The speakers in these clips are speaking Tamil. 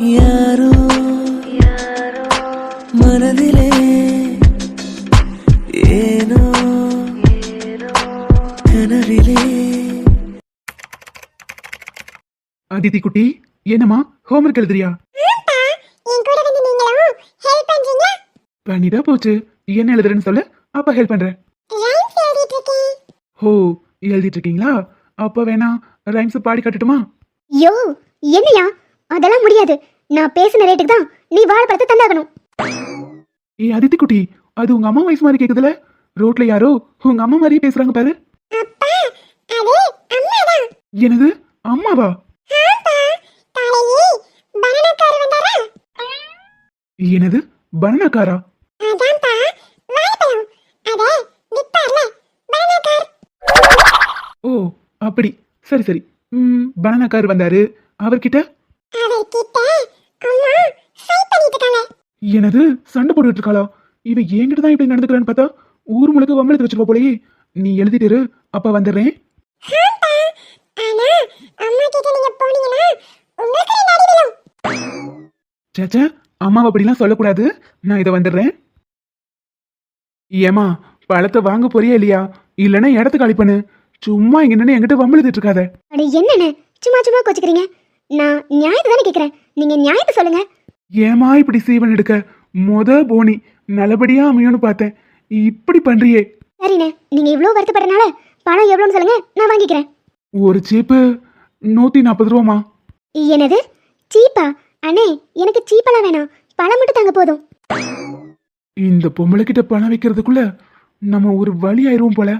யாரோ மனதிலே ஏனோ கனவிலே. அதித்தி குட்டி என்னம்மா? ஹோம்ஒர்க் எழுதுறியா? பண்ணிட்டா போச்சு. என்ன எழுதுறேன்னு சொல்லு அப்ப ஹெல்ப் பண்றேன். ரைம்ஸ் எழுதிட்டு இருக்கேன் ஹோ எழுதிட்டு இருக்கீங்களா அப்ப வேணா ரைம்ஸ் பாடி காட்டட்டுமா? யோ என்னையா? அதெல்லாம் முடியாது. நான் பேசின ரேட்டுக்கு தான் நீ வாழைப்பழத்தை தந்தாகணும். ஏ அதித்தி குட்டி அது உங்க அம்மா வயசு மாதிரி கேக்குதுல? ரோட்ல யாரோ உங்க அம்மா மாதிரியே பேசுறாங்க பாரு. எனது அம்மாவா? எனது பனானாக்காரா ஓ அப்படி. சரி சரி. ம் பனானாக்கார் வந்தாரு. அவர்கிட்ட அவர்கிட்ட அம்மா ஃபைட் பண்ணிட்டு இருக்காங்க எனது சண்டை போட்டுட்டு இருக்காளா இவ என்கிட்ட தான் இப்படி நடந்துக்கிறான்னு பார்த்தா ஊர் முழுக்க வம்பளத்து வச்சிருப்பா போலயே. நீ எழுதிட்டு அப்ப வந்துடுறேன். சேச்சே அம்மாவை அப்படிலாம் சொல்லக்கூடாது. நான் இதை வந்துடுறேன். ஏமா பழத்தை வாங்க போறியா இல்லையா? இல்லைன்னா இடத்த காலி பண்ணு. சும்மா இங்க நின்று என்கிட்ட வம்பளுதிட்டு இருக்காத. என்னண்ணே? சும்மா சும்மா கோச்சுக்கிறீங்க. நான் நியாயத்தை தானே கேட்குறேன் நீங்க நியாயத்தை சொல்லுங்க. ஏமா இப்படி சீவன் எடுக்க? மொத போனி நல்லபடியா அமையும்னு பார்த்தேன். இப்படி பண்றியே. சரிண்ணே நீங்க இவ்வளோ வருத்தப்படுறனால பணம் எவ்வளோன்னு சொல்லுங்க நான் வாங்கிக்கிறேன். ஒரு சீப்பு நூத்தி நாற்பது ரூபாமா என்னது? சீப்பா? அண்ணே எனக்கு சீப்பெல்லாம் வேணாம். பழம் மட்டும் தாங்க போதும். இந்த பொம்பளை கிட்ட பணம் வைக்கிறதுக்குள்ள நம்ம ஒரு வழி ஆயிருவோம் போல.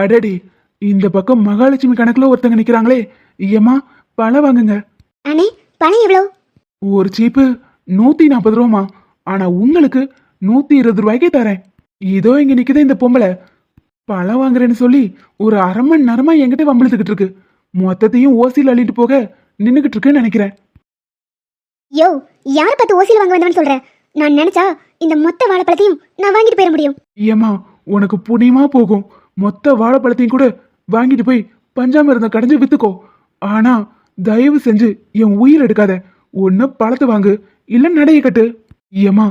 அடடி இந்த பக்கம் மகாலட்சுமி கணக்குல ஒருத்தங்க நிக்கிறாங்களே. ஏமா பழம் வாங்குங்க. அண்ணே பணம் எவ்வளோ? ஒரு சீப்பு நூத்தி நாற்பது ரூபாமா ஆனா உங்களுக்கு நூத்தி இருபது ரூபாய்க்கே தரேன். இதோ இங்க நிக்குது இந்த பொம்பளை. பழம் வாங்குறேன்னு சொல்லி ஒரு அரை மணி நேரமா என்கிட்ட வம்பிழுத்துக்கிட்டு இருக்கு. மொத்தத்தையும் ஓசியில் அள்ளிட்டு போக நின்னுகிட்டு இருக்குன்னு நினைக்கிறேன். யோ யார் பார்த்து ஓசியில் வாங்க வந்தவன் சொல்றேன் நான் நினைச்சா இந்த மொத்த வாழைப்பழத்தையும் நான் வாங்கிட்டு போயிட முடியும். ஏமா உனக்கு புண்ணியமா போகும். மொத்த வாழைப்பழத்தையும் கூட வாங்கிட்டு போய் பஞ்சாமிரதம் கடைஞ்சு வித்துக்கோ. ஆனா தயவு செஞ்சு என் உயிர் எடுக்காத. ஒன்னு பழத்தை வாங்கு. இல்ல நடைய கட்டு. ஏமா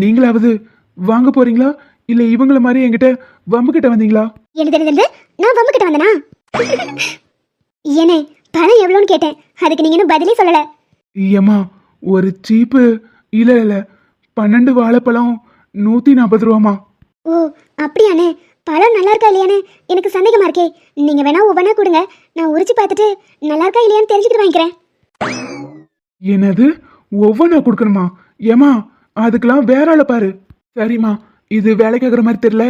நீங்களாவது வாங்க போறீங்களா? இல்ல இவங்கள மாதிரி என்கிட்ட வம்பு கிட்ட வந்தீங்களா என்ன தெரிஞ்சது நான் வம்புக்கிட்ட வந்தனா? ஏனே பணம் எவ்வளோன்னு கேட்டேன். அதுக்கு நீங்க பதிலே சொல்லல. ஏமா ஒரு சீப்பு இல்ல இல்ல பன்னெண்டு வாழைப்பழம் நூத்தி நாற்பது ரூபாமா ஓ அப்படியாண்ணே. பழம் நல்லா இருக்கா இல்லையான்னு எனக்கு சந்தேகமா இருக்கே. நீங்க வேணா ஒவ்வொன்றா கொடுங்க. நான் உரிச்சு பார்த்துட்டு நல்லா இருக்கா இல்லையான்னு தெரிஞ்சுக்கிட்டு வாங்கிக்கிறேன். என்னது? ஒவ்வொன்றா கொடுக்கணுமா? ஏமா அதுக்கெல்லாம் வேற ஆளை பாரு. சரிம்மா இது வேலைக்கு ஆகுற மாதிரி தெரியல.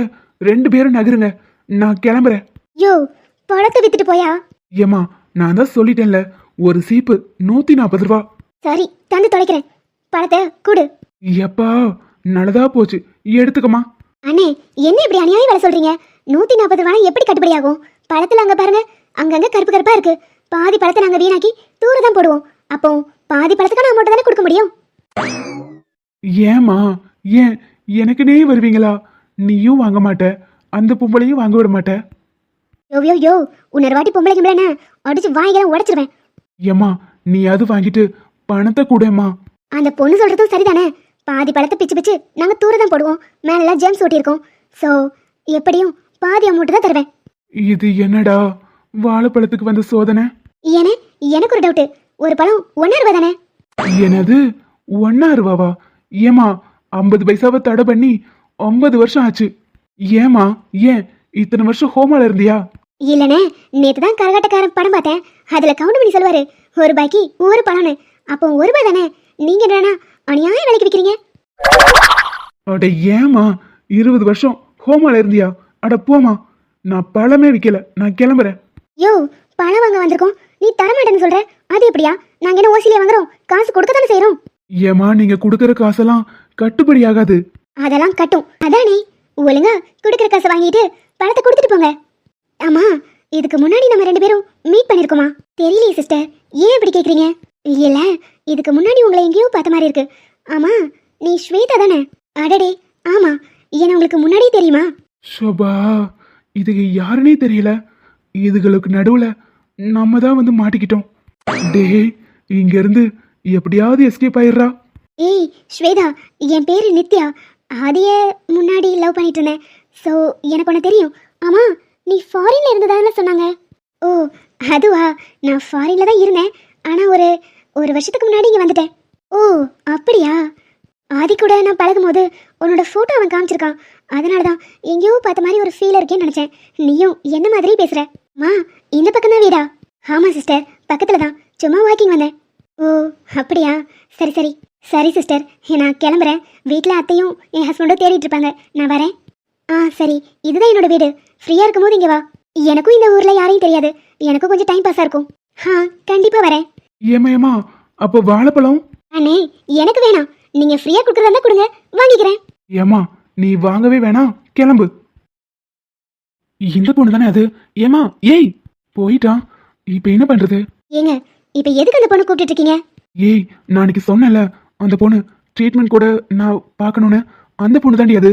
ரெண்டு பேரும் நகருங்க. நான் கிளம்புறேன். யோ பழத்தை வித்துட்டு போயா? ஏமா நான் தான் சொல்லிட்டேன்ல. ஒரு சீப்பு நூத்தி நாற்பது ரூபா. சரி தந்து தொலைக்கிறேன். பழத்தை கொடு. எப்பா நல்லதா போச்சு. எடுத்துக்கமா அண்ணே என்ன இப்படி அநியாயம் வேலை சொல்றீங்க? நூத்தி நாற்பது ரூபா எப்படி கட்டுப்படி ஆகும் பழத்துல அங்க பாருங்க அங்கங்க கருப்பு கருப்பா இருக்கு. பாதி பழத்தை நாங்க வீணாக்கி தூர தான் போடுவோம். அப்போ பாதி பழத்துக்கான அமௌண்ட் தானே கொடுக்க முடியும்? ஏமா ஏன்? எனக்குனே வருவீங்களா? நீயும் வாங்க மாட்ட. அந்த பொம்பளையும் வாங்க விட மாட்ட. யோ யோ யோ உன்னொரு வாட்டி பொம்பளை கிம்பளைனா அடிச்சு வாங்கிக்கிறேன் உடைச்சிருவேன். ஏமா நீ அது வாங்கிட்டு பணத்தை கூடமா அந்த பொண்ணு சொல்றதும் சரிதானே? பாதி பழத்தை பிச்சு பிச்சு நாங்க தூர தான் போடுவோம். மேல ஜெம்ஸ் ஒட்டியிருக்கோம் ஸோ எப்படியும் பாதி அமௌண்ட் தான் தருவேன். இது என்னடா? வாழைப்பழத்துக்கு வந்த சோதனை? ஏனே எனக்கு ஒரு டவுட்டு ஒரு பழம் ஒன்னா ரூபா தானே? எனது ஒன்னா ரூபாவா ஏமா ஐம்பது பைசாவை தடை பண்ணி ஒன்பது வருஷம் ஆச்சு. ஏமா ஏன் இத்தனை வருஷம் ஹோமால இருந்தியா? இல்லனே நேத்து தான் கரகாட்டக்காரன் படம் பார்த்தேன். அதுல கவுண்ட் பண்ணி சொல்லுவாரு ஒரு ரூபாய்க்கு ஒரு பழம்னு. அப்போ ஒரு ரூபாய் தானே? நீங்க என்னன்னா அநியாயம் விலைக்கு விற்கிறீங்க அட ஏமா இருபது வருஷம் ஹோமால இருந்தியா? அட போமா நான் பழமே விற்கல நான் கிளம்புறேன். யோ பழம் வாங்க வந்திருக்கோம். நீ தரமாட்டேன்னு சொல்ற. அது எப்படியா? நாங்க என்ன ஓசிலியா வாங்குறோம்? காசு கொடுக்க தானே செய்யறோம் ஏமா நீங்க கொடுக்கற காசெல்லாம் கட்டுப்படி ஆகாது. அதெல்லாம் கட்டும். அதானே? ஒழுங்கா கொடுக்குற காசை வாங்கிட்டு பழத்தை கொடுத்துட்டு போங்க. ஆமா இதுக்கு முன்னாடி நம்ம ரெண்டு பேரும் மீட் பண்ணிருக்கோமா? தெரியலையே சிஸ்டர் ஏன் இப்படி கேக்குறீங்க? இல்ல இதுக்கு முன்னாடி உங்களை எங்கேயோ பார்த்த மாதிரி இருக்கு. ஆமா நீ ஸ்வேதா தானே? அடடே ஆமா என்ன உங்களுக்கு முன்னாடியே தெரியுமா? ஷோபா இதுக்கு யாருன்னே தெரியல. இதுகளுக்கு நடுவுல நம்ம தான் வந்து மாட்டிக்கிட்டோம். டேய் இங்க இருந்து எப்படியாவது எஸ்கேப் ஆயிடுறா. ஏய் ஸ்வேதா என் பேரு நித்யா. ஆதிய முன்னாடி லவ் பண்ணிட்டு இருந்தேன். ஸோ எனக்கு ஒன்று தெரியும். ஆமா நீ ஃபாரின்ல இருந்ததானே சொன்னாங்க. ஓ அதுவா? நான் ஃபாரின்ல தான் இருந்தேன். ஆனால் ஒரு ஒரு வருஷத்துக்கு முன்னாடி இங்கே வந்துட்டேன். ஓ அப்படியா? ஆதி கூட நான் பழகும் போது உன்னோட ஃபோட்டோ அவன் காமிச்சிருக்கான். அதனால தான் எங்கேயோ பார்த்த மாதிரி ஒரு ஃபீல் இருக்கேன்னு நினச்சேன். நீயும் என்ன மாதிரி பேசுகிற மா இந்த பக்கம் தான் வீடா? ஆமாம் சிஸ்டர் பக்கத்தில் தான். சும்மா வாக்கிங் வந்தேன். ஓ அப்படியா? சரி சரி. சரி சிஸ்டர் நான் கிளம்புறேன். வீட்டில் அத்தையும் என் ஹஸ்பண்டும் தேடிட்டு இருப்பாங்க. நான் வரேன். ஆ சரி. இதுதான் என்னோட வீடு. ஃப்ரீயாக இருக்கும்போது இங்கே வா. எனக்கும் இந்த ஊரில் யாரையும் தெரியாது. எனக்கும் கொஞ்சம் டைம் பாஸாக இருக்கும். ஆ கண்டிப்பாக வரேன். ஏமா ஏமா அப்போ வாழைப்பழம்? அண்ணே எனக்கு வேணாம். நீங்கள் ஃப்ரீயாக கொடுக்குறதா கொடுங்க. வாங்கிக்கிறேன். ஏமா நீ வாங்கவே வேணாம் கிளம்பு. இந்த பொண்ணு தானே அது? ஏமா ஏய் போயிட்டான் இப்ப என்ன பண்றது? ஏங்க இப்போ எதுக்கு அந்த பொண்ணு கூப்பிட்டு இருக்கீங்க? ஏய் நான் அன்னைக்கு சொன்னேன்ல அந்த பொண்ணு ட்ரீட்மெண்ட் கூட நான் பார்க்கணும்னு. அந்த பொண்ணு தாண்டி அது.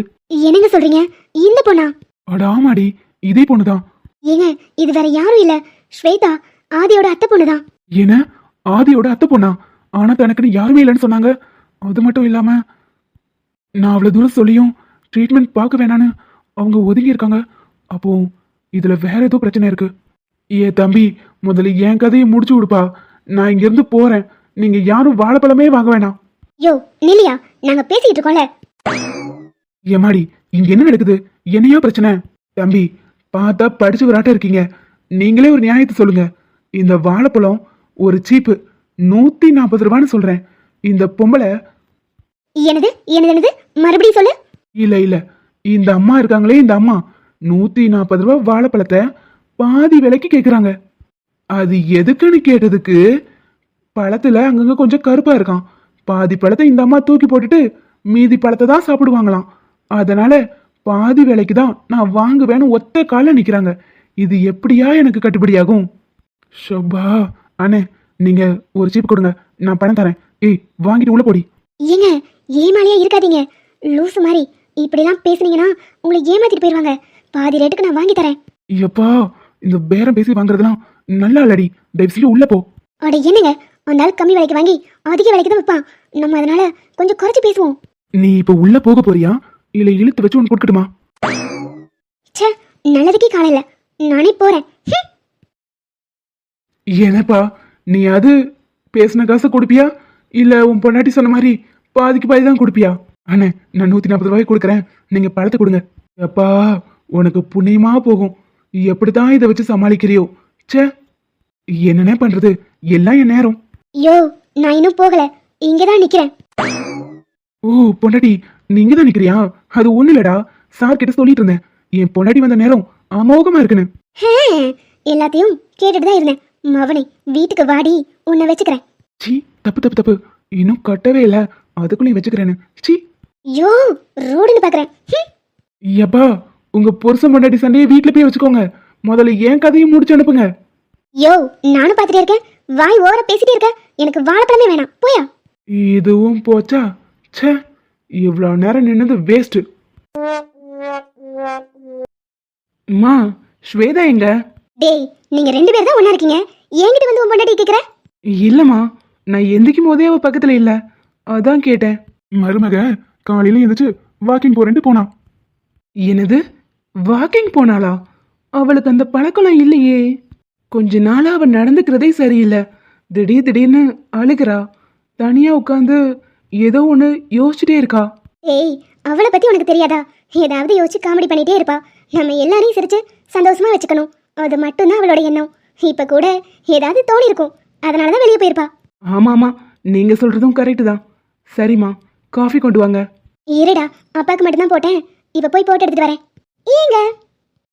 என்னங்க சொல்கிறீங்க இந்த பொண்ணா? அட ஆமாடி. இதே பொண்ணு தான் ஏங்க இது வேற யாரும் இல்லை. ஸ்வேதா ஆதியோட அத்தை பொண்ணு தான் ஏன்னா ஆதியோட அத்தை பொண்ணா? ஆனா தனக்குன்னு யாருமே இல்லைன்னு சொன்னாங்க. அது மட்டும் இல்லாம நான் அவ்வளவு தூரம் சொல்லியும் ட்ரீட்மெண்ட் பார்க்க வேணான்னு அவங்க ஒதுங்கி இருக்காங்க. அப்போ இதுல வேற ஏதோ பிரச்சனை இருக்கு. ஏ தம்பி முதல்ல என் கதையை முடிச்சு விடுப்பா. நான் இங்க இருந்து போறேன். நீங்க யாரும் வாழைப்பழமே வாங்க வேணாம். யோ நில்லியா நாங்கள் பேசிக்கிட்டு இருக்கோம்ல. ஏமாடி இங்க என்ன நடக்குது? என்னையா பிரச்சனை? தம்பி பார்த்தா படிச்சு விராட்ட இருக்கீங்க. நீங்களே ஒரு நியாயத்தை சொல்லுங்க. இந்த வாழைப்பழம் ஒரு சீப்பு. நூத்தி நாற்பது ரூபான்னு சொல்றேன். இந்த பொம்பளை. என்னது? என்னது என்னது? மறுபடியும் சொல்லு. இல்ல இல்ல. இந்த அம்மா இருக்காங்களே இந்த அம்மா. நூத்தி நாற்பது ரூபாய் வாழைப்பழத்தை பாதி விலைக்கு கேக்குறாங்க. அது எதுக்குன்னு கேட்டதுக்கு பழத்துல அங்கங்க கொஞ்சம் கருப்பா இருக்கான். பாதி பழத்தை இந்த அம்மா தூக்கி போட்டுட்டு மீதி பழத்தை தான் சாப்பிடுவாங்களாம். அதனால பாதி விலைக்கு தான் நான் வாங்குவேன்னு ஒத்த கால நிக்கிறாங்க. இது எப்படியா எனக்கு கட்டுப்படியாகும்? ஷோபா அண்ணே நீங்க ஒரு சீப் கொடுங்க. நான் பணம் தரேன். ஏய் வாங்கிட்டு உள்ள போடி. ஏங்க ஏமாலியா இருக்காதீங்க. லூசு மாதிரி இப்படிலாம் பேசுனீங்கன்னா உங்களை ஏமாத்திட்டு போயிடுவாங்க பாதி ரேட்டுக்கு நான் வாங்கி தரேன். எப்பா இந்த பேரம் பேசி வாங்குறதுலாம் நல்லா இல்லடி. தயவு செஞ்சு உள்ள போ. அட என்னங்க? அந்த ஆள் கம்மி விலைக்கு வாங்கி அதிக விலைக்கு தான் விற்பான். நம்ம அதனால கொஞ்சம் குறைச்சு பேசுவோம். நீ இப்ப உள்ள போக போறியா? இல்ல இழுத்து வச்சு உனக்கு கொடுக்கட்டுமா? ச்சே நல்லதுக்கே காலையில நானே போறேன். ஏனப்பா நீ அது பேசின காசை கொடுப்பியா? இல்ல உன் பொண்டாட்டி சொன்ன மாதிரி பாதிக்கு பாதி தான் கொடுப்பியா? அண்ணே நான் நூத்தி நாற்பது ரூபாய் கொடுக்குறேன். நீங்க பழத்தை கொடுங்க. அப்பா உனக்கு புண்ணியமா போகும். எப்படிதான் இதை வச்சு சமாளிக்கிறியோ? ச்சே என்னண்ணே பண்றது? எல்லாம் என் நேரம். யோ நான் இன்னும் போகல. இங்கே தான் நிக்கிறேன். ஓ பொண்டாட்டி நீங்க தான் நிக்கிறியா? அது ஒண்ணு இல்லடா. சார் கிட்ட சொல்லிட்டு இருந்தேன். என் பொண்டாட்டி வந்த நேரம் அமோகமா இருக்குன்னு. ஹே, எல்லாத்தையும் கேட்டுட்டு தான் இருந்தேன். மவனே வீட்டுக்கு வாடி உன்னை வச்சுக்கிறேன். சீ தப்பு தப்பு தப்பு. இன்னும் கட்டவே இல்ல. அதுக்குள்ளேயும் வச்சுக்கிறேன்னு. சீ யோ ரோடுன்னு பாக்குறேன். எப்பா உங்க புருஷன் பொண்டாட்டி சண்டையை வீட்ல போய் வச்சுக்கோங்க. முதல்ல என் கதையும் முடிச்சு அனுப்புங்க. யோ நானும் பார்த்துட்டே இருக்கேன். வாய் ஓர பேசிட்டே இருக்க. எனக்கு வாழைப்பழமே வேணாம். போயா. இதுவும் போச்சா? ச்சே இவ்வளோ நேரம் நின்னது வேஸ்ட் அம்மா ஸ்வேதா எங்க? டேய் நீங்க ரெண்டு பேர் தான் ஒண்ணா இருக்கீங்க. என்கிட்ட வந்து உன் பொண்டாட்டி கேக்குற? இல்லம்மா நான் எந்திக்கும் போதே அவ பக்கத்துல இல்ல. அதான் கேட்டேன். மருமக காலையில எந்திரிச்சு வாக்கிங் போறேன்ட்டு போனா. என்னது? வாக்கிங் போனாளா? அவளுக்கு அந்த பழக்கம் இல்லையே. கொஞ்ச நாளா அவ நடந்துக்கிறதே சரியில்லை. திடீர் திடீர்னு அழுகிறா. தனியா உட்காந்து ஏதோ ஒன்று யோசிச்சுட்டே இருக்கா. ஏய் அவளை பத்தி உனக்கு தெரியாதா? ஏதாவது யோசிச்சு காமெடி பண்ணிட்டே இருப்பா. நம்ம எல்லாரையும் சிரிச்சு சந்தோஷமா வச்சுக்கணும். அது மட்டும்தான் அவளோட எண்ணம். இப்ப கூட ஏதாவது தோணி இருக்கும். அதனால தான் வெளியே போயிருப்பா. ஆமா ஆமா நீங்க சொல்றதும் கரெக்டு தான். சரிம்மா காஃபி கொண்டு வாங்க. இருடா அப்பாவுக்கு மட்டும்தான் போட்டேன். இப்ப போய் போட்டு எடுத்துட்டு வரேன். ஏங்க?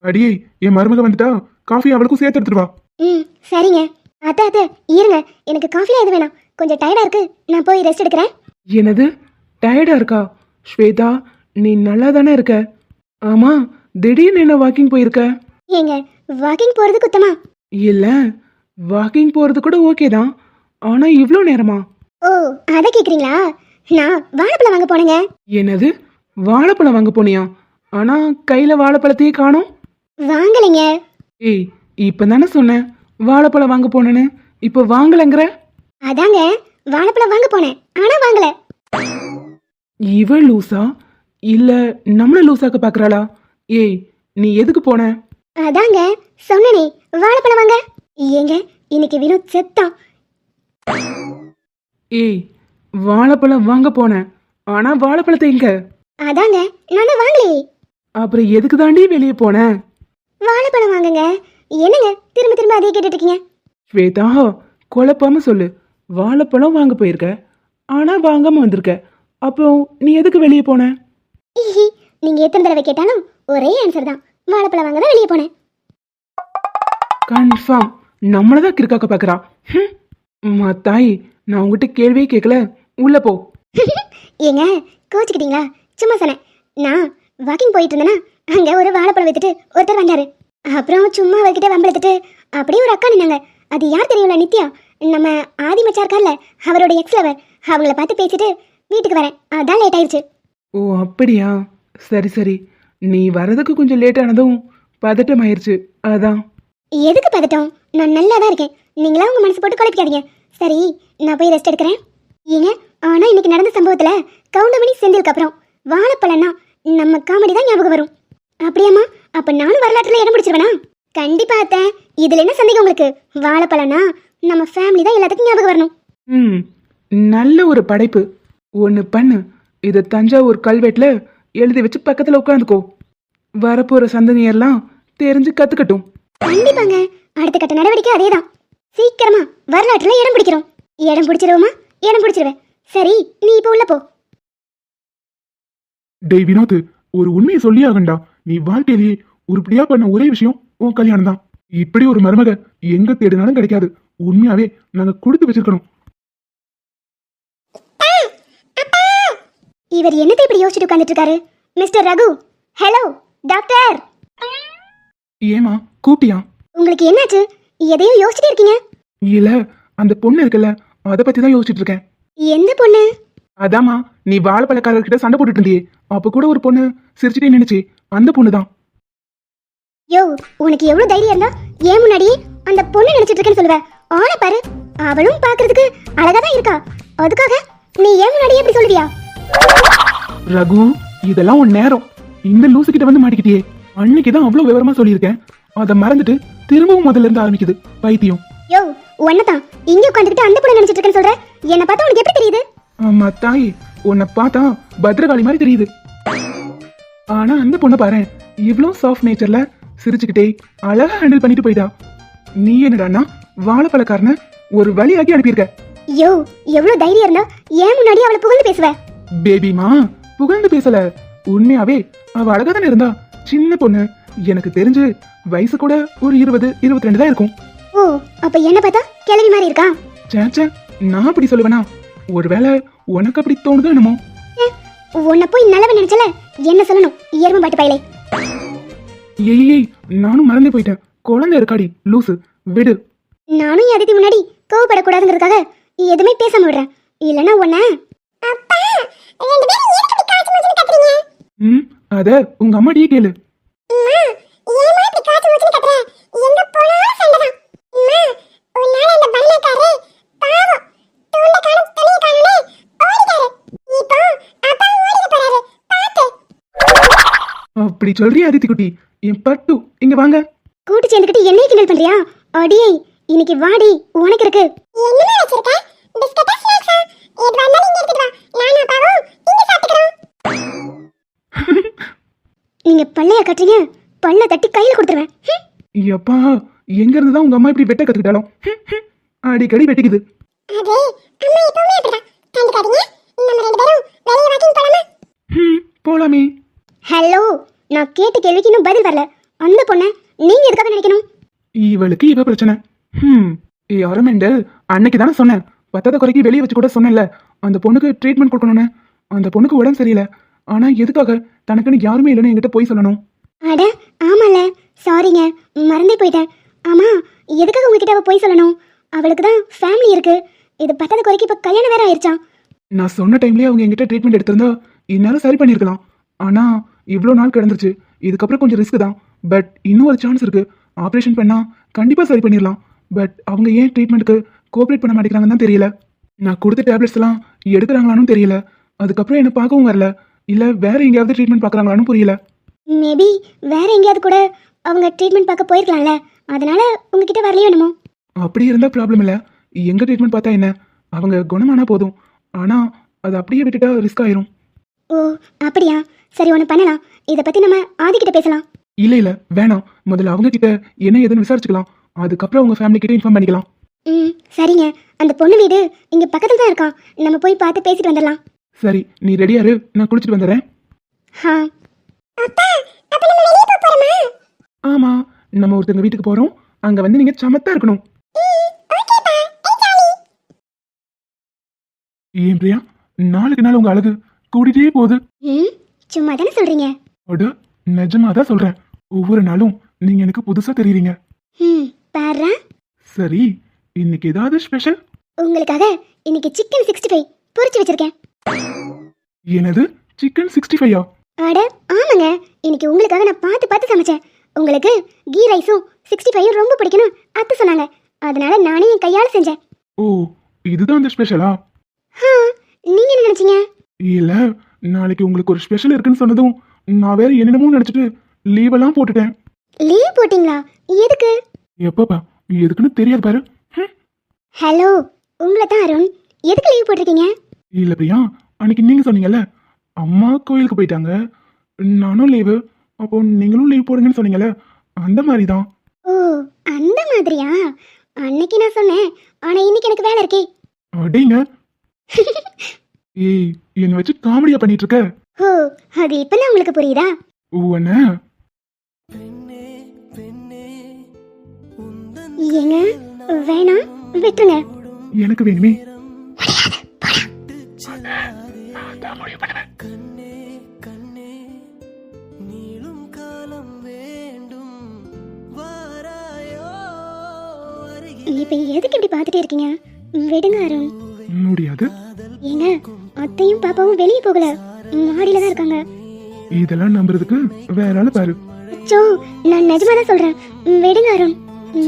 அடியே என் மருமக வந்துட்டா. காஃபி அவளுக்கும் சேர்த்து எடுத்துட்டு வா. ம் சரிங்க. அத்தை அத்தை இருங்க. எனக்கு காஃபிலாம் எது வேணாம். கொஞ்சம் டயர்டா இருக்கு. நான் போய் ரெஸ்ட் எடுக்கிறேன். என்னது? டயர்டா இருக்கா? ஸ்வேதா நீ நல்லா தானே இருக்க? ஆமா திடீர்னு என்ன வாக்கிங் போயிருக்க? ஏங்க வாக்கிங் போறது குத்தமா? இல்ல வாக்கிங் போறது கூட ஓகே தான். ஆனா இவ்வளோ நேரமா? ஓ அதை கேக்குறீங்களா? நான் வாழைப்பழம் வாங்க போனேங்க. என்னது? வாழைப்பழம் வாங்க போனியா? ஆனா கையில வாழைப்பழத்தையே காணோம். வாங்கலைங்க. ஏய் இப்ப தானே சொன்னேன் வாழைப்பழம் வாங்க போனேன்னு. இப்ப வாங்கலங்கிற? அதாங்க வாழைப்பழம் வாங்க போனேன் ஆனா வாங்கல. இவ லூசா? இல்ல நம்மள லூசாக்க பாக்குறாளா? ஏய் நீ எதுக்கு போன? அதாங்க சொன்னனே வாழைப்பழம் வாங்க ஏங்க இன்னைக்கு வினோத் செத்தான். ஏய் வாழைப்பழம் வாங்க போனேன். ஆனா வாழைப்பழத்தை எங்க? அதாங்க நான் வாங்கலையே. அப்புறம் எதுக்கு தாண்டி வெளியே போன? வாழைப்பழம் வாங்குங்க. என்னங்க திரும்ப திரும்ப அதையே கேட்டுட்டு இருக்கீங்க ஸ்வேதா குழப்பாம சொல்லு. வாழைப்பழம் வாங்க போயிருக்க. ஆனா வாங்காம வந்திருக்க. அப்போ நீ எதுக்கு வெளியே போன? நீங்க எத்தனை தடவை கேட்டாலும் ஒரே ஆன்சர் தான். வாழைப்பழம் வாங்க தான் வெளியே போனேன் கன்ஃபார்ம் நம்மளதான் கிறுக்காக்க பாக்குறா. ஹம். அம்மா தாய் நான் உங்ககிட்ட கேள்வியே கேட்கல உள்ள போ. ஏங்க கோச்சுக்கிட்டீங்களா? சும்மா சொன்னேன். நான் வாக்கிங் போயிட்டு இருந்தேனா அங்க ஒரு வாழைப்பழம் வித்துட்டு ஒருத்தர் வந்தாரு. அப்புறம் சும்மா அவர்கிட்ட வம்பளத்துட்டு அப்படியே ஒரு அக்கா நின்னாங்க. அது யார் தெரியும்ல நித்யா? நம்ம ஆதி மச்சா இருக்கார்ல அவரோட எக்ஸ் லவர் அவங்கள பார்த்து பேசிட்டு வீட்டுக்கு வரேன். அதான் லேட் ஆயிடுச்சு. ஓ அப்படியா? சரி சரி. நீ வரதுக்கு கொஞ்சம் லேட் ஆனதும் பதட்டம் ஆயிருச்சு. அதான். எதுக்கு பதட்டம்? நான் நல்லா தான் இருக்கேன். நீங்களா உங்க மனசு போட்டு குழப்பிக்காதீங்க. சரி நான் போய் ரெஸ்ட் எடுக்கிறேன். ஏங்க ஆனா இன்னைக்கு நடந்த சம்பவத்துல கவுண்டமணி செந்திலுக்கு அப்புறம் வாழைப்பழம்னா நம்ம காமெடி தான் ஞாபகம் வரும். அப்படியாம்மா அப்ப நானும் வரலாற்றுல இடம் பிடிச்சிருவேனா? கண்டிப்பா அத்தை. இதுல என்ன சந்தேகம் உங்களுக்கு? வாழைப்பழம்னா நம்ம ஃபேமிலி தான் எல்லாத்துக்கும் ஞாபகம் வரணும். ம் நல்ல ஒரு படைப்பு. ஒன்று பண்ணு. இதை தஞ்சாவூர் கல்வெட்டில் எழுதி வச்சு பக்கத்தில் உட்காந்துக்கோ. வரப்போகிற சந்ததியெல்லாம் தெரிஞ்சு கற்றுக்கட்டும் கண்டிப்பாங்க. அடுத்த கட்ட நடவடிக்கை அதேதான். சீக்கிரமா வரலாற்றுல இடம் பிடிக்கிறோம். இடம் பிடிச்சிருவோமா? இடம் பிடிச்சிருவேன். சரி நீ இப்போ உள்ள போ. டேய் வினோத் ஒரு உண்மையை சொல்லி ஆகண்டா. நீ வாழ்க்கையிலேயே உருப்படியா பண்ண ஒரே விஷயம் உன் கல்யாணம் தான் இப்படி ஒரு மருமக எங்க தேடினாலும் கிடைக்காது. உண்மையாவே நாங்க கொடுத்து வச்சிருக்கணும். இவர் என்னத்தை இப்படி யோசிச்சுட்டு உட்காந்துட்டு இருக்காரு மிஸ்டர் ரகு ஹலோ டாக்டர் ஏமா கூப்பிட்டியா? உங்களுக்கு என்னாச்சு? எதையும் யோசிச்சுட்டே இருக்கீங்க? இல்ல அந்த பொண்ணு இருக்குல்ல அதை பத்தி தான் யோசிச்சுட்டு இருக்கேன் எந்த பொண்ணு? அதாம்மா நீ வாழைப்பழக்காரர்கிட்ட சண்டை போட்டுட்டு இருந்தியே அப்ப கூட ஒரு பொண்ணு சிரிச்சுட்டே நினைச்சு அந்த பொண்ணு தான் யோ உனக்கு எவ்வளவு தைரியம் இருந்தா ஏன் முன்னாடியே அந்த பொண்ணு நினைச்சிட்டு இருக்கேன்னு சொல்லுவ? ஆளை பாரு அவளும் பாக்குறதுக்கு அழகா தான் இருக்கா. அதுக்காக நீ ஏன் முன்னாடியே இப்படி சொல்லுவியா? ரகு இதெல்லாம் உன் நேரம். இந்த லூசு கிட்ட வந்து மாட்டிக்கிட்டியே. அன்னைக்கு தான் அவ்வளவு விவரமா சொல்லியிருக்கேன். அதை மறந்துட்டு திரும்பவும் முதல்ல இருந்து ஆரம்பிக்குது. பைத்தியம். யோ உன்னதான் இங்க உட்காந்துக்கிட்டு அந்த பொண்ணு நினைச்சிட்டு இருக்கேன்னு சொல்ற? என்ன பார்த்தா உனக்கு எப்படி தெரியுது? ஆமா தாய். உன்னை பார்த்தா பத்ரகாளி மாதிரி தெரியுது. ஆனா அந்த பொண்ணை பாரு இவ்வளவு சாஃப்ட் நேச்சர்ல சிரிச்சுக்கிட்டே அழகா ஹேண்டில் பண்ணிட்டு போயிட்டா. நீ என்னடான்னா வாழைப்பழக்காரன ஒரு வழியாக்கி அனுப்பியிருக்க. யோ எவ்வளவு தைரியம் இருந்தா ஏன் முன்னாடி அவளை புகழ்ந்து பேசுவ? பேபிமா புகழ்ந்து பேசல. உண்மையாவே அவ அழகா தானே இருந்தா? சின்ன பொண்ணு. எனக்கு தெரிஞ்சு வயசு கூட ஒரு இருபது இருபத்தி ரெண்டு தான் இருக்கும். ஓ அப்ப என்ன பார்த்தா கிளவி மாதிரி இருக்கா? சேச்சே நான் அப்படி சொல்லுவேனா? ஒருவேளை உனக்கு அப்படி தோணுதோ என்னமோ? உன்னை போய் நல்லவன் நினைச்சல? என்ன சொல்லணும்? எருமை பாட்டு பையலே. ஏய் ஏய் நானும் மறந்தே போயிட்டேன். குழந்தை இருக்காடி லூசு. விடு. நானும் எதுக்கு முன்னாடி கோவப்படக்கூடாதுங்கிறதுக்காக எதுவுமே பேசாம விடுறேன். இல்லைன்னா உன்ன ம் அத உங்க அம்மாடியே கேளு. அப்படி சொல்றியா அதித்தி குட்டி என் பட்டு இங்க வாங்க. கூட்டு சேர்ந்துக்கிட்டு என்னைய கிண்டல் பண்றியா? அடியே இன்னைக்கு வாடி உனக்கு இருக்கு. என்ன வச்சிருக்க? பிஸ்கட்டா ஸ்நாக்ஸா எது வந்தாலும் இங்க எடுத்துட்டு வா நானும் அப்பாவும் இங்க சாப்பிட்டுக்கிறோம் நீங்க பல்லைய கட்டுறீங்க? பல்ல தட்டி கையில கொடுத்துருவேன். எப்பா எங்க இருந்து தான் உங்க அம்மா இப்படி வெட்ட கத்துக்கிட்டாலும். அடிக்கடி வெட்டிக்குது. அது அம்மா எப்பவுமே அப்படிதான். கண்டுக்காதீங்க. நம்ம ரெண்டு பேரும் வெளிய வாக்கிங் போலாமா? ஹலோ நான் கேட்ட கேள்விக்கு இன்னும் பதில் வரல. அந்த பொண்ணை நீங்க எதுக்காக நினைக்கணும்? இவளுக்கு இவ பிரச்சனை. ஹம். ஏ அரமெண்டல் அன்னைக்கு தானே சொன்னேன். பத்தாத குறைக்கு வெளியே வச்சு கூட சொன்னேன்ல. அந்த பொண்ணுக்கு ட்ரீட்மெண்ட் கொடுக்கணும்னு. அந்த பொண்ணுக்கு உடம்பு சரியில்லை. ஆனா எதுக்காக? தனக்குன்னு யாருமே இல்லைன்னு என்கிட்ட போய் சொல்லணும். அட ஆமால. சாரிங்க மறந்தே போயிட்டேன். ஆமா எதுக்காக உங்ககிட்ட அவ போய் சொல்லணும்? அவளுக்கு தான் ஃபேமிலி இருக்கு. இது பத்தாத குறைக்கு இப்ப கல்யாணம் வேற ஆயிருச்சான் நான் சொன்ன டைம்லயே அவங்க என்கிட்ட ட்ரீட்மெண்ட் எடுத்திருந்தா இந்நேரம் சரி பண்ணியிருக்கலாம். ஆனா இவ்வளோ நாள் கிடந்துருச்சு. இதுக்கப்புறம் கொஞ்சம் ரிஸ்க் தான். பட் இன்னும் ஒரு சான்ஸ் இருக்கு. ஆப்ரேஷன் பண்ணா கண்டிப்பா சரி பண்ணிடலாம் பட் அவங்க ஏன் ட்ரீட்மெண்ட்டுக்கு கோஆப்ரேட் பண்ண மாட்டேங்கிறாங்கன்னு தான் தெரியல. நான் கொடுத்த டேப்லெட்ஸ் எல்லாம் எடுக்கிறாங்களான்னு தெரியல. அதுக்கப்புறம் என்ன பார்க்கவும் வரல. இல்ல வேற எங்கேயாவது ட்ரீட்மெண்ட் பார்க்கறாங்களான்னு புரியல. மேபி வேற எங்கேயாவது கூட அவங்க ட்ரீட்மெண்ட் பார்க்க போயிருக்கலாம்ல. அதனால உங்ககிட்ட வரலையோ என்னமோ? அப்படி இருந்தா ப்ராப்ளம் இல்ல. எங்க ட்ரீட்மெண்ட் பார்த்தா என்ன? அவங்க குணமானா போதும். ஆனா அது அப்படியே விட்டுட்டா ரிஸ்க் ஆயிரும். ஓ அப்படியா? சரி ஒன்று பண்ணலாம். இதை பற்றி நம்ம ஆதிக்கிட்ட பேசலாம். இல்ல இல்ல வேணாம். முதல்ல அவங்க கிட்ட என்ன ஏதுன்னு விசாரிச்சுக்கலாம். அதுக்கப்புறம் உங்க ஃபேமிலி கிட்ட இன்ஃபார்ம் பண்ணிக்கலாம். ம் சரிங்க. அந்த பொண்ணு வீடு இங்கே பக்கத்தில் தான் இருக்கான் நம்ம போய் பார்த்து பேசிட்டு வந்துடலாம். சரி நீ ரெடியா இரு நான் குளிச்சுட்டு வந்துடுறேன். ஆமா நம்ம ஒருத்தங்க வீட்டுக்கு போறோம். அங்க வந்து நீங்க சமத்தா இருக்கணும். ஏன் பிரியா? நாளுக்கு நாள் உங்க அழகு கூடிட்டே போகுது. சும்மா தானே சொல்றீங்க? அட நிஜமா தான் சொல்றேன். ஒவ்வொரு நாளும் நீங்க எனக்கு புதுசா தெரியுறீங்க. ம் பாருடா சரி இன்னைக்கு ஏதாவது ஸ்பெஷல் உங்களுக்காக இன்னைக்கு சிக்கன் சிக்ஸ்டி ஃபைவ் பொரிச்சு வச்சிருக்கேன். எனது சிக்கன் சிக்ஸ்டி ஃபைவா அட ஆமாங்க. இன்னைக்கு உங்களுக்காக நான் பார்த்து பார்த்து சமைச்சேன். உங்களுக்கு கீ ரைஸும் சிக்ஸ்டி ஃபைவும் ரொம்ப பிடிக்கணும். அத்தை சொன்னாங்க. அதனால நானே என் கையால் செஞ்சேன். ஓ இதுதான் அந்த ஸ்பெஷலா நீங்க என்ன நினைச்சீங்க? இல்ல நாளைக்கு உங்களுக்கு ஒரு ஸ்பெஷல் இருக்குன்னு சொன்னதும் நான் வேற என்னென்னமோ நினைச்சிட்டு லீவெல்லாம் போட்டுட்டேன். லீவ் போட்டிங்களா? எதுக்கு? எப்பப்பா எதுக்குன்னு தெரியாது பாரு. ஹலோ உங்களை தான் அருண். எதுக்கு லீவ் போட்டிருக்கீங்க? இல்ல பிரியா அன்னைக்கு நீங்க சொன்னீங்கல்ல? அம்மா கோயிலுக்கு போயிட்டாங்க. நானும் லீவு அப்போ நீங்களும் லீவ் போடுங்கன்னு சொன்னீங்கல்ல? அந்த மாதிரி தான் ஓ அந்த மாதிரியா? அன்னைக்கு நான் சொன்னேன். ஆனா இன்னைக்கு எனக்கு வேலை இருக்கே. அடிங்க. ஏய் என்னை வச்சு காமெடியா பண்ணிட்டு இருக்க? ஓ அது இப்பதான் உங்களுக்கு புரியுதா? உன்ன ஏங்க வேணாம் விட்டுருங்க. எனக்கு வேணுமே. நீளும் காலம் வேண்டும். வாராயோ இப்ப எதுக்கு இப்படி பார்த்துட்டே இருக்கீங்க? விடுங்க அருண். முடியாது. ஏங்க அத்தையும் பாப்பாவும் வெளியே போகல. மாடியில தான் இருக்காங்க. இதெல்லாம் நம்புறதுக்கு வேற ஆளு பாரு. அச்சோ நான் நிஜமா தான் சொல்றேன். விடுங்க அருண்.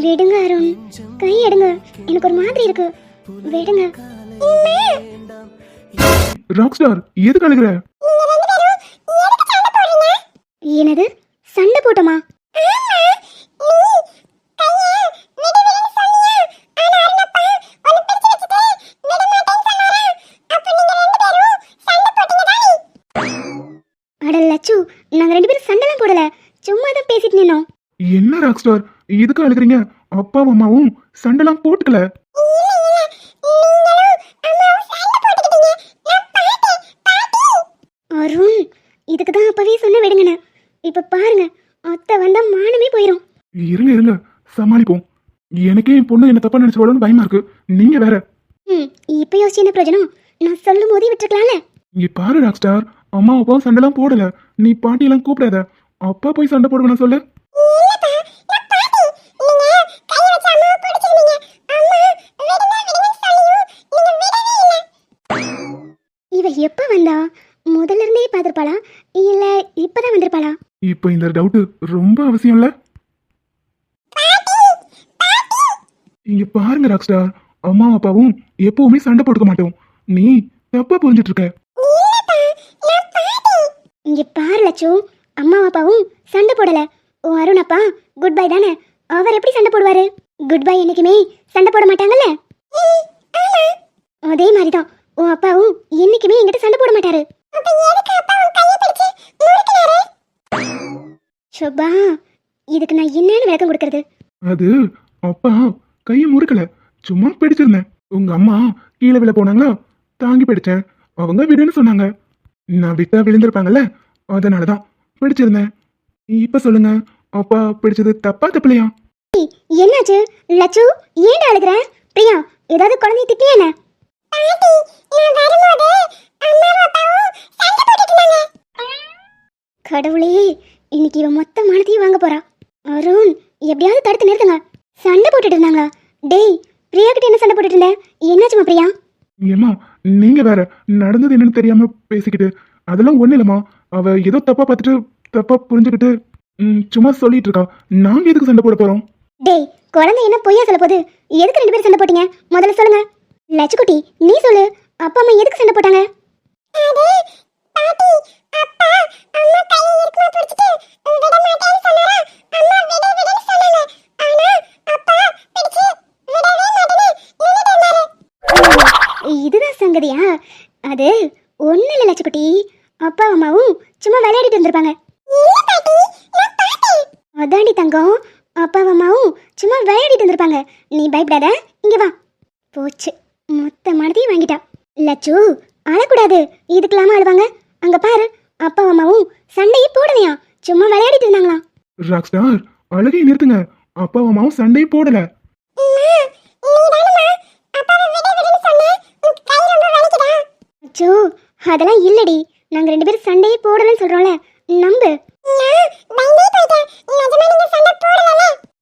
விடுங்க அருண். கை எடுங்க. எனக்கு ஒரு மாதிரி இருக்கு. விடுங்க. ராக் ஸ்டார் எதுக்கு அழுகுற? என்னது? சண்டை போட்டோமா? லச்சு நாங்க ரெண்டு பேரும் சண்டைலாம் போடல. சும்மா தான் பேசிட்டு நின்னோம். என்ன ராக் ஸ்டார் எதுக்கு அழுகுறீங்க? அப்பாவும் அம்மாவும் சண்டைலாம் போட்டுக்கல. அருண் இதுக்கு தான் அப்பவே சொன்ன விடுங்கண்ணே. இப்ப பாருங்க அத்தை வந்தா மானமே போயிரும். இருங்க இருங்க. சமாளிப்போம். எனக்கே என் பொண்ணு என்ன தப்பா நினைச்சுவாளோன்னு பயமா இருக்கு. நீங்க வேற. ம் இப்ப யோசிச்சு என்ன பிரயோஜனம்? நான் சொல்லும் போதே விட்டுருக்கலாம்ல? இங்க பாரு ராக் ஸ்டார் அம்மா அப்பாவும் சண்டைலாம் போடல. நீ பாட்டியெல்லாம் கூப்பிடாத. அப்பா போய் சண்டை போடுவேனா சொல்லு இவ எப்ப வந்தா முதல்ல இருந்தே பார்த்திருப்பாளா இல்ல இப்பதான் வந்திருப்பாளா? இப்போ இந்த டவுட் ரொம்ப அவசியம் இல்ல இங்க பாருங்க ராக் ஸ்டார் அம்மா அப்பாவும் எப்பவுமே சண்டை போட்டுக்க மாட்டோம். நீ தப்பா புரிஞ்சிட்டு இருக்க இங்க பாரு லட்சு அம்மா அப்பாவும் சண்டை போடல. உன் அருண் அப்பா குட் பை தானே? அவர் எப்படி சண்டை போடுவாரு? குட் பை என்னைக்குமே சண்டை போட மாட்டாங்கல்ல? அதே மாதிரி தான் உன் அப்பாவும் என்னைக்குமே என்கிட்ட சண்டை போட மாட்டாரு. ஷோபா இதுக்கு நான் என்னன்னு விளக்கம் கொடுக்கறது? அது அப்பா கையை முறுக்கல. சும்மா பிடிச்சிருந்தேன். உங்க அம்மா கீழே விழ போனாங்களா? தாங்கி பிடிச்சேன். அவங்க விடுன்னு சொன்னாங்க. நான் விட்டா விழுந்திருப்பாங்கல்ல? அதனாலதான் பிடிச்சிருந்தேன். இப்ப சொல்லுங்க அப்பா பிடிச்சது தப்பா தப்பில்லையா? என்னாச்சு? லட்சு ஏன்டா அழுகுற? பிரியா ஏதாவது குழந்தை திட்டியா என்ன? கடவுளே இன்னைக்கு இவன் மொத்த மானத்தையும் வாங்க போறா அருண் எப்படியாவது தடுத்து நிறுத்துங்க. சண்டை போட்டுட்டு இருந்தாங்களா டேய் பிரியா கிட்ட என்ன சண்டை போட்டுட்டு இருந்த? என்னாச்சுமா பிரியா? ஏம்மா நீங்க வேற நடந்தது என்னன்னு தெரியாம பேசிக்கிட்டு. அதெல்லாம் ஒண்ணு இல்லம்மா. அவ ஏதோ தப்பா பார்த்துட்டு தப்பா புரிஞ்சுக்கிட்டு சும்மா சொல்லிட்டு இருக்கா. நாங்க எதுக்கு சண்டை போட போறோம்? டேய் குழந்தை என்ன பொய்யா சொல்ல போகுது? எதுக்கு ரெண்டு பேரும் சண்டை போட்டீங்க? முதல்ல சொல்லுங்க. லட்சுக்குட்டி நீ சொல்லு. அப்பா அம்மா எதுக்கு சண்டை போட்டாங்க? இதுதான் சங்கதியா? அது ஒண்ணு இல்ல லட்சுக்குட்டி அப்பா அம்மாவும் சும்மா விளையாடிட்டு வந்திருப்பாங்க அதாண்டி தங்கம். அப்பா அம்மாவும் சும்மா விளையாடிட்டு வந்திருப்பாங்க நீ பயப்படாத இங்க வா போச்சு மொத்த மனதையும் வாங்கிட்டா லட்சு அழக்கூடாது இதுக்கெல்லாம அழுவாங்க அங்க பாரு அப்பா அம்மாவும் சண்டையே போடலையா சும்மா விளையாடிட்டு இருந்தாங்களாம் ராக் ஸ்டார் அழகை நிறுத்துங்க அப்பா அம்மாவும் சண்டையே போடல அச்சோ அதெல்லாம் இல்லடி நாங்க ரெண்டு பேரும் சண்டையே போடலன்னு சொல்றோம்ல நம்பு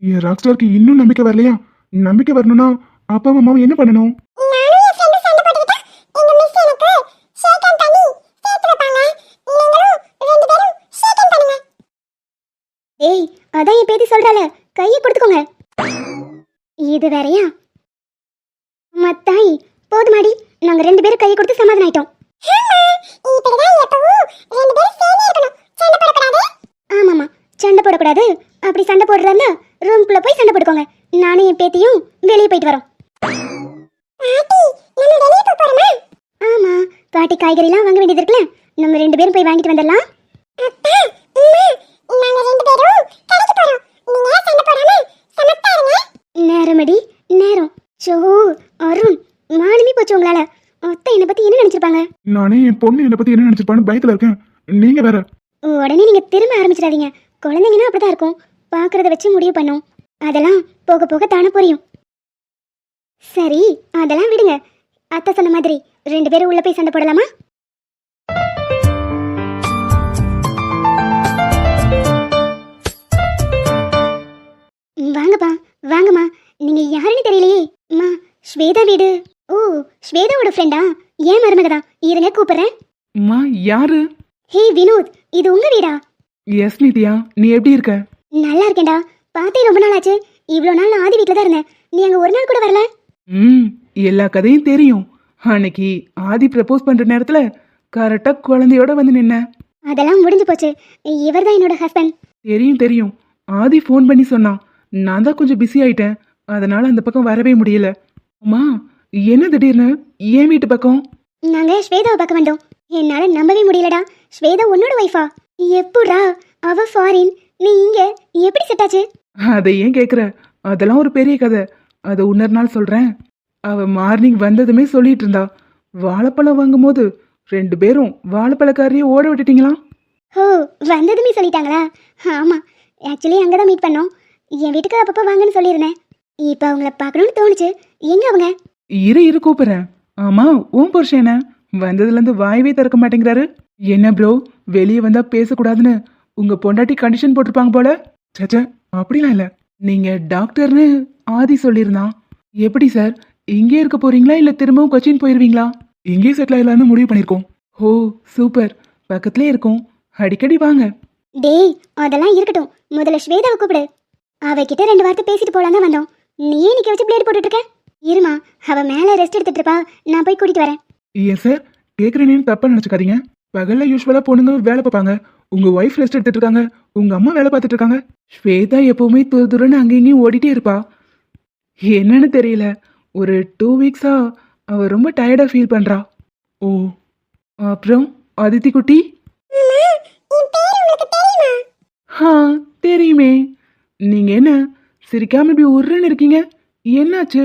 என் ராக் ஸ்டாருக்கு இன்னும் நம்பிக்கை வரலையா? நம்பிக்கை வரணும்னா அப்பா அம்மாவும் என்ன பண்ணணும்? ஏய் அதான் என் பேத்தி சொல்றால கையை கொடுத்துக்கோங்க இது வேறயா? மத்தாய் போதுமாடி. நாங்க ரெண்டு பேரும் கையை கொடுத்து சமாதானம் ஆயிட்டோம் ஆமாமா சண்டை போடக்கூடாது. அப்படி சண்டை போடுறதா ரூம்குள்ள போய் சண்டை போட்டுக்கோங்க. நானும் என் பேத்தியும் வெளியே போயிட்டு வரோம். ஆமா பாட்டி காய்கறிலாம் வாங்க வேண்டியது இருக்குல்ல. நம்ம ரெண்டு பேரும் போய் வாங்கிட்டு வந்துடலாம். நேரமடி நேரம். சோ அருண் மானமே போச்சு உங்களால. அத்தை என்னை பத்தி என்ன நினைச்சிருப்பாங்க? நானே என் பொண்ணு என்னை பத்தி என்ன நினைச்சிருப்பான்னு பயத்துல இருக்கேன். நீங்க வேற. உடனே நீங்க திரும்ப ஆரம்பிச்சிடாதீங்க. குழந்தைங்கன்னா அப்படிதான் இருக்கும். பார்க்கறத வச்சு முடிவு பண்ணோம். அதெல்லாம் போக போக தானே புரியும். சரி அதெல்லாம் விடுங்க. அத்தை சொன்ன மாதிரி ரெண்டு பேரும் உள்ள போய் சண்டை போடலாமா? வாங்கப்பா வாங்கம்மா. நீங்க யாருன்னு தெரியலையே. அம்மா ஸ்வேதா வீடு. ஓ ஸ்வேதாவோட ஃப்ரெண்டா ஏன் மருமக தான் இருங்க கூப்பிடுறேன். அம்மா யாரு? ஹே வினோத் இது உங்க வீடா? எஸ் நித்யா. நீ எப்படி இருக்க? நல்லா இருக்கேன்டா. பார்த்தே ரொம்ப நாள் ஆச்சு இவ்வளோ நாள் நான் ஆதி வீட்டில் தான் இருந்தேன். நீ அங்கே ஒரு நாள் கூட வரல? ம் எல்லா கதையும் தெரியும். அன்னைக்கு ஆதி ப்ரப்போஸ் பண்ற நேரத்துல கரெக்டா குழந்தையோட வந்து நின்ன. அதெல்லாம் முடிஞ்சு போச்சு. இவர் தான் என்னோட ஹஸ்பண்ட் தெரியும் தெரியும். ஆதி ஃபோன் பண்ணி சொன்னான் நான் தான் கொஞ்சம் பிஸி ஆயிட்டேன். அதனால அந்த பக்கம் வரவே முடியல. அம்மா என்ன திடீர்னு? ஏன் வீட்டு பக்கம்? நாங்கள் ஸ்வேதாவை பார்க்க வந்தோம். என்னால் நம்பவே முடியலடா. ஸ்வேதா உன்னோட ஒய்ஃபா எப்படா? அவ ஃபாரின் நீ இங்க. எப்படி செட் ஆச்சு? அதை ஏன் கேக்குற? அதெல்லாம் ஒரு பெரிய கதை. அதை இன்னொரு நாள் சொல்றேன். அவ மார்னிங் வந்ததுமே சொல்லிட்டு இருந்தா. வாழைப்பழம் வாங்கும்போது ரெண்டு பேரும் வாழைப்பழக்காரையே ஓட விட்டுட்டீங்களாம் ஓ வந்ததுமே சொல்லிட்டாங்களா? ஆமாம் ஆக்சுவலி அங்கே தான் மீட் பண்ணோம். என் வீட்டுக்கு அப்பப்போ வாங்கன்னு சொல்லியிருந்தேன். இப்போ அவங்கள பார்க்கணும்னு தோணுச்சு. எங்க அவங்க? இரு இரு கூப்பிடுறேன். ஆமா உன் புருஷன் என்ன? வந்ததுல இருந்து வாயவே திறக்க மாட்டேங்கிறாரு. என்ன ப்ரோ வெளியே வந்தா பேசக்கூடாதுன்னு உங்க பொண்டாட்டி கண்டிஷன் போட்டிருப்பாங்க போல. சச்சா அப்படிலாம் இல்ல. நீங்க டாக்டர்னு ஆதி சொல்லியிருந்தான். எப்படி சார்? இங்கே இருக்க போறீங்களா இல்ல திரும்பவும் கொச்சின் போயிருவீங்களா? இங்கே செட்டில் ஆகலாம்னு முடிவு பண்ணிருக்கோம் ஓ சூப்பர். பக்கத்துலயே இருக்கோம். அடிக்கடி வாங்க. டேய் அதெல்லாம் இருக்கட்டும். முதல்ல ஸ்வேதாவை கூப்பிடு. அவகிட்ட ரெண்டு வார்த்தை பேசிட்டு போலாம் தான் வந்தோம். நீயே நிக்க வச்சு பிளேட் போட்டுட்டு இருக்க. இருமா அவ மேல ரெஸ்ட் எடுத்துட்டு இருப்பா. நான் போய் கூட்டிட்டு வரேன். ஏன் சார் கேட்குறேன்னு தப்பா நினச்சிக்காதீங்க. பகல்ல யூஸ்வலாக பொண்ணுங்க வேலை பார்ப்பாங்க. உங்க ஒய்ஃப் ரெஸ்ட் எடுத்துட்டு இருக்காங்க உங்க அம்மா வேலை பார்த்துட்டு இருக்காங்க ஸ்வேதா எப்பவுமே துரு துருன்னு அங்கேயும் ஓடிட்டே இருப்பா. என்னன்னு தெரியல. ஒரு டூ வீக்ஸா அவ ரொம்ப டயர்டா ஃபீல் பண்றா. ஓ அப்புறம் அதித்தி குட்டி? ஆ தெரியுமே. நீங்க என்ன சிரிக்காம இப்படி உருன்னு இருக்கீங்க? என்னாச்சு?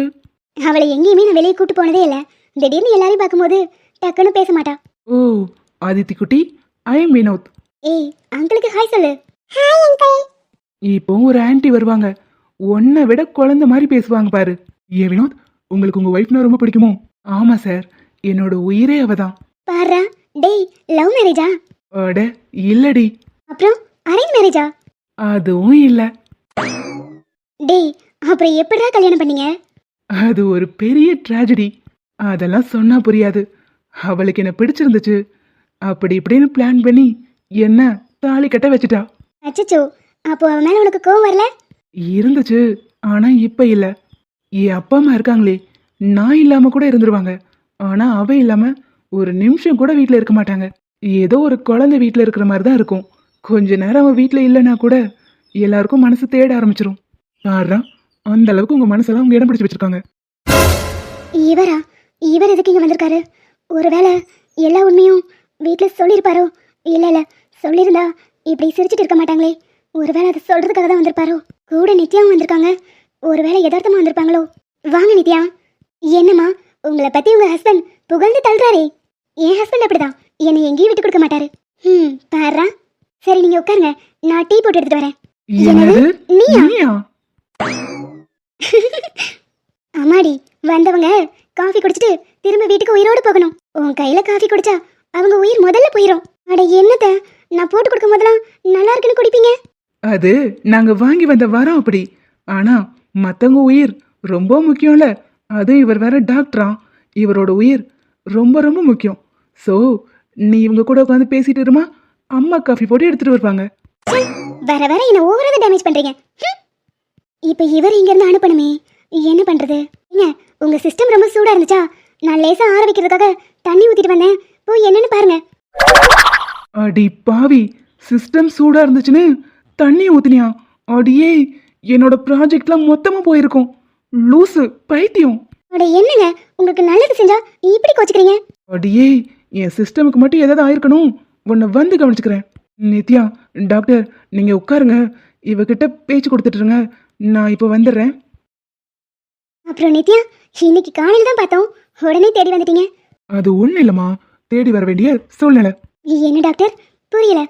அவளை எங்கேயுமே நான் வெளியே கூட்டு போனதே இல்ல. திடீர்னு எல்லாரையும் பார்க்கும்போது டக்குன்னு பேச மாட்டா. ஓ அதித்தி குட்டி ஐ எம் வினோத் ஏய் அங்கிளுக்கு ஹாய் சொல்லு. ஹாய் அங்கிள் இப்போ ஒரு ஆன்ட்டி வருவாங்க. உன்னை விட குழந்தை மாதிரி பேசுவாங்க பாரு. ஏன் வினோத் உங்களுக்கு உங்க ஒய்ஃப்னா ரொம்ப பிடிக்குமோ? ஆமா சார் என்னோட உயிரே அவதான். பாருடா டேய் லவ் மேரேஜா அட இல்லடி. அப்புறம் அரேஞ்ச் மேரேஜா அதுவும் இல்ல. டேய் அப்புறம் எப்படிடா கல்யாணம் பண்ணீங்க? அது ஒரு பெரிய ட்ராஜடி அதெல்லாம் சொன்னா புரியாது. அவளுக்கு என்ன பிடிச்சிருந்துச்சு? அப்படி இப்படின்னு பிளான் பண்ணி என்ன தாலி கட்ட வச்சுட்டா? அச்சச்சோ அப்போ அவன் மேல உனக்கு கோவம் வரல? இருந்துச்சு ஆனா இப்ப இல்ல. என் அப்பா அம்மா இருக்காங்களே நான் இல்லாம கூட இருந்துருவாங்க. ஆனா அவ இல்லாம ஒரு நிமிஷம் கூட வீட்ல இருக்க மாட்டாங்க. ஏதோ ஒரு குழந்தை வீட்ல இருக்கிற மாதிரி தான் இருக்கும். கொஞ்ச நேரம் அவன் வீட்ல இல்லைன்னா கூட எல்லாருக்கும் மனசு தேட ஆரம்பிச்சிரும். பாருடா அந்த அளவுக்கு உங்க மனசெல்லாம் அவங்க இடம் பிடிச்சு வச்சிருக்காங்க. இவரா? இவர் எதுக்கு இங்க வந்திருக்காரு? ஒருவேளை எல்லா உண்மையும் வீட்ல சொல்லியிருப்பாரோ? இல்ல இல்ல சொல்லியிருந்தா இப்படி சிரிச்சிட்டு இருக்க மாட்டாங்களே. ஒருவேளை அதை சொல்றதுக்காக தான் வந்திருப்பாரோ? கூட நித்யாவும் வந்திருக்காங்க. ஒருவேளை யதார்த்தமா வந்திருப்பாங்களோ? வாங்க நித்யா. என்னம்மா உங்களை பத்தி உங்க ஹஸ்பண்ட் புகழ்ந்து தள்ளுறாரே. என் ஹஸ்பண்ட் அப்படிதான். என்னை எங்கேயும் விட்டு கொடுக்க மாட்டாரு. ம் பாருடா சரி நீங்க உட்காருங்க. நான் டீ போட்டு எடுத்துட்டு வரேன். என்னது? நீயா? அம்மாடி வந்தவங்க காஃபி குடிச்சிட்டு திரும்ப வீட்டுக்கு உயிரோடு போகணும். உன் கையில காஃபி குடிச்சா அவங்க உயிர் முதல்ல போயிரும். அட என்னத்த? நான் போட்டு கொடுக்கும் போதெல்லாம் நல்லா இருக்குன்னு குடிப்பீங்க? அது நாங்க வாங்கி வந்த வரோம் அப்படி. ஆனா மத்தவங்க உயிர் ரொம்ப முக்கியம்ல. அது இவர் வேற டாக்டரா. இவரோட உயிர் ரொம்ப ரொம்ப முக்கியம். ஸோ நீ இவங்க கூட உட்காந்து பேசிட்டு இருமா? அம்மா காஃபி போட்டு எடுத்துட்டு வருவாங்க. வர வர என்ன ஓவராக டேமேஜ் பண்றீங்க. இப்ப இவர் இங்க இருந்து அனுப்பணுமே. என்ன பண்றது? ஏங்க உங்க சிஸ்டம் ரொம்ப சூடா இருந்துச்சா? நான் லேசா ஆற வைக்கிறதுக்காக தண்ணி ஊத்திட்டு வந்தேன். போய் என்னன்னு பாருங்க. அடி பாவி சிஸ்டம் சூடா இருந்துச்சுன்னு தண்ணி ஊத்துனியா? அடியே என்னோட ப்ராஜெக்ட்லாம் மொத்தமா போயிருக்கும். லூசு பைத்தியம். அட என்னங்க? உங்களுக்கு நல்லது செஞ்சா இப்படி கோச்சுக்கிறீங்க? அடியே என் சிஸ்டமுக்கு மட்டும் ஏதாவது ஆயிருக்கணும். உன்னை வந்து கவனிச்சுக்கிறேன். நித்யா டாக்டர் நீங்க உட்காருங்க. இவகிட்ட பேச்சு கொடுத்துட்டுருங்க நான் இப்போ வந்துடுறேன். அப்புறம் நித்யா இன்னைக்கு காலையில தான் பார்த்தோம். உடனே தேடி வந்துட்டீங்க. அது ஒன்றும் இல்லைம்மா. தேடி வர வேண்டிய சூழ்நிலை. என்ன டாக்டர்? புரியல.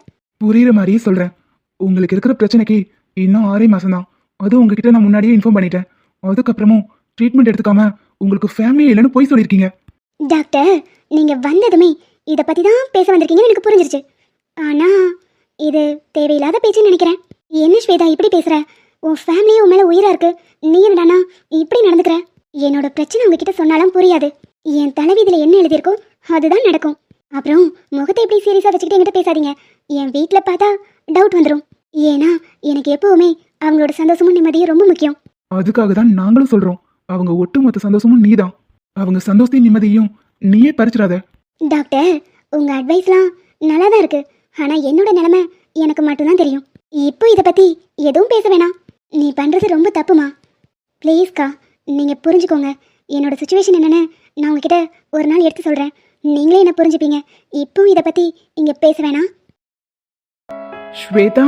புரியுற மாதிரியே சொல்கிறேன் உங்களுக்கு இருக்கிற பிரச்சனைக்கு இன்னும் ஆறே மாசம்தான். அதுவும் உங்ககிட்ட நான் முன்னாடியே இன்ஃபார்ம் பண்ணிட்டேன். அதுக்கப்புறமும் ட்ரீட்மெண்ட் எடுத்துக்காம உங்களுக்கு ஃபேமிலி இல்லைன்னு போய் சொல்லியிருக்கீங்க. டாக்டர் நீங்க வந்ததுமே இத பத்தி தான் பேச வந்திருக்கீங்கன்னு எனக்கு புரிஞ்சிருச்சு. ஆனா இது தேவையில்லாத பேச்சுன்னு நினைக்கிறேன். என்ன ஸ்வேதா இப்படி பேசுற? உன் ஃபேமிலி உன் மேல உயிரா இருக்கு. நீ என்னடானா இப்படி நடந்துக்கிற? என்னோட பிரச்சனை உங்ககிட்ட சொன்னாலும் புரியாது. என் தலைவிதியில என்ன எழுதியிருக்கோ அதுதான் நடக்கும். அப்புறம் முகத்தை எப்படி சீரியஸா வச்சுக்கிட்டு என்கிட்ட பேசாதீங்க. என் வீட்ல பார்த்தா டவுட் வந்துடும் ஏன்னா எனக்கு எப்பவுமே அவங்களோட சந்தோஷமும் நிம்மதியும் ரொம்ப முக்கியம். அதுக்காக தான் நாங்களும் சொல்கிறோம் அவங்க ஒட்டுமொத்த சந்தோஷமும் நீதான். அவங்க சந்தோஷத்தையும் நிம்மதியும் நீயே பறிச்சிடாத. டாக்டர் உங்க அட்வைஸ்லாம் நல்லா தான் இருக்கு. ஆனா என்னோட நிலைமை எனக்கு மட்டும்தான் தெரியும். இப்போ இதை பத்தி எதுவும் பேச வேணாம். நீ பண்றது ரொம்ப தப்புமா? ப்ளீஸ்க்கா நீங்க புரிஞ்சுக்கோங்க. என்னோட சுச்சுவேஷன் என்னன்னு நான் உங்ககிட்ட ஒரு நாள் எடுத்து சொல்றேன். நீங்களே என்ன புரிஞ்சுப்பீங்க? இப்போ இதை பத்தி இங்க பேச வேணாம். ஸ்வேதா!